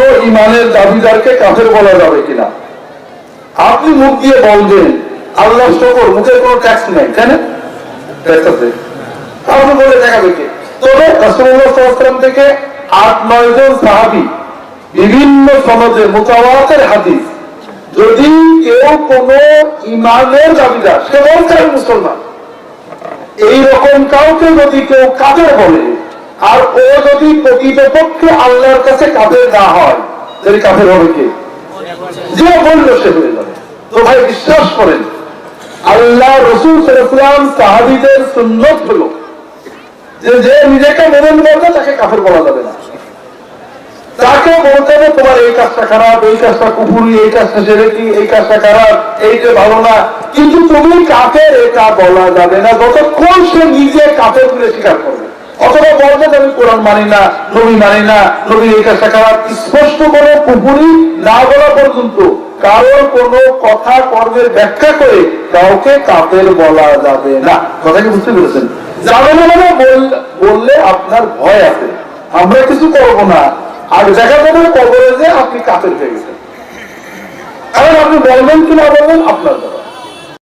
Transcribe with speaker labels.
Speaker 1: কোন ইমানের দাবিদারকে কাফের বলা যাবে কিনা? আপনি মুখ দিয়ে বলবেন আল্লাহ শকর মুখের কোনো ট্যাক্স নেই, তাই না? ট্যাক্স আছে। আপনি বলে দেখাবে কে? তবে থেকে আট, নয় জন সাহাবী বিভিন্ন সনদে মোতাবাতের হাদিস। যদি কেউ কোন ইমানের দাবিদার, সে বলছে মুসলমান। এইরকম কাউকে যদি কেউ কাদের বলে আর ও যদি প্রকৃতপক্ষে আল্লাহর কাছে কাদের না হয় যদি কাফের হবে কে? যে বলল সে হয়ে যাবে। তো ভাই, বিশ্বাস করেন, আল্লাহ রসুল সাল্লাম সাহাবিদের সুন্নত হলো যে যে নিজেকে মোমেন বলবে, তাকে কাফের বলা যাবে না। তাকে বলতে হবে, তোমার এই কাজটা খারাপ, এই কাজটা কুপুরি এই কাজটা সেরেকি, এই কাজটা খারাপ এইটা ভালো না। কিন্তু তুমি কাফের, এটা বলা যাবে না। যতক্ষণ সে নিজে কাফের বলে স্বীকার করবে। অথবা বলবে আমি কোরআন মানি না, নবী মানি না, নবী এই কাজটা খারাপ স্পষ্ট কোনো কুপুরি না বলা পর্যন্ত কারোর কোনো কথা কর্মের ব্যাখ্যা করে কাউকে কাফের বলা যাবে না। কথা কি বুঝতে পেরেছেন? যাবে না মানে বল- বললে আপনার ভয় আছে। আমরা কিছু করব না। আর দেখা যাবে কবরে যে আপনি কাপের হয়ে গেছেন। কারণ আপনি বলবেন কি না বলবেন আপনার।